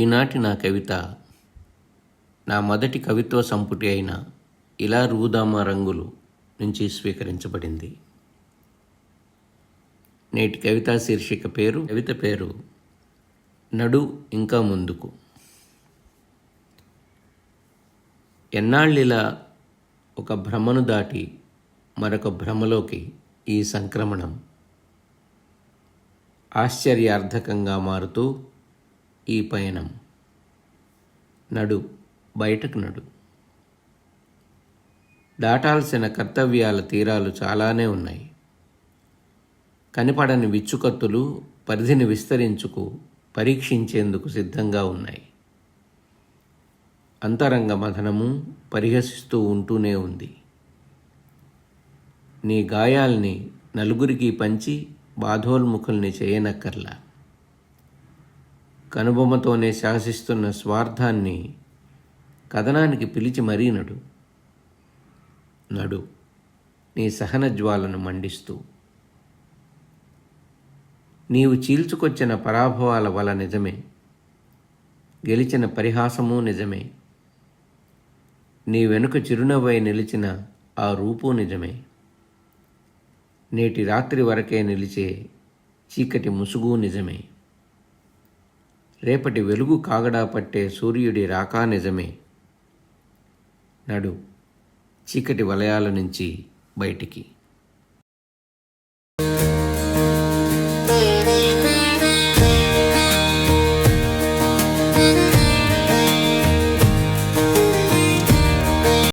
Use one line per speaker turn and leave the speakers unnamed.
ఈనాటి నా కవిత నా మొదటి కవిత్వ సంపుటి అయిన ఇలా రూదామా రంగులు నుంచి స్వీకరించబడింది. నేటి కవితా శీర్షిక పేరు కవిత పేరు నడు ఇంకా ముందుకు. ఎన్నాళ్ళిలా ఒక భ్రమను దాటి మరొక భ్రమలోకి ఈ సంక్రమణం ఆశ్చర్యార్థకంగా మారుతూ ఈ పయనం. నడు బయటకు నడు. దాటాల్సిన కర్తవ్యాల తీరాలు చాలానే ఉన్నాయి. కనిపడని విచ్చుకత్తులు పరిధిని విస్తరించుకు పరీక్షించేందుకు సిద్ధంగా ఉన్నాయి. అంతరంగ మథనము పరిహసిస్తూ ఉంటూనే ఉంది. నీ గాయాల్ని నలుగురికి పంచి బాధోల్ముఖుల్ని చేయనక్కర్లా. కనుబొమ్మతోనే శాసిస్తున్న స్వార్థాన్ని కథనానికి పిలిచి మరీ నడు. నడు. నీ సహన జ్వాలను మండిస్తూ. నీవు చీల్చుకొచ్చిన పరాభవాల వల నిజమే. గెలిచిన పరిహాసము నిజమే. నీ వెనుక చిరునవ్వై నిలిచిన ఆ రూపు నిజమే. నేటి రాత్రి వరకే నిలిచే చీకటి ముసుగు నిజమే. రేపటి వెలుగు కాగడా పట్టే సూర్యుడి రాకా నిజమే. నడు. చీకటి వలయాల నుంచి బయటికి.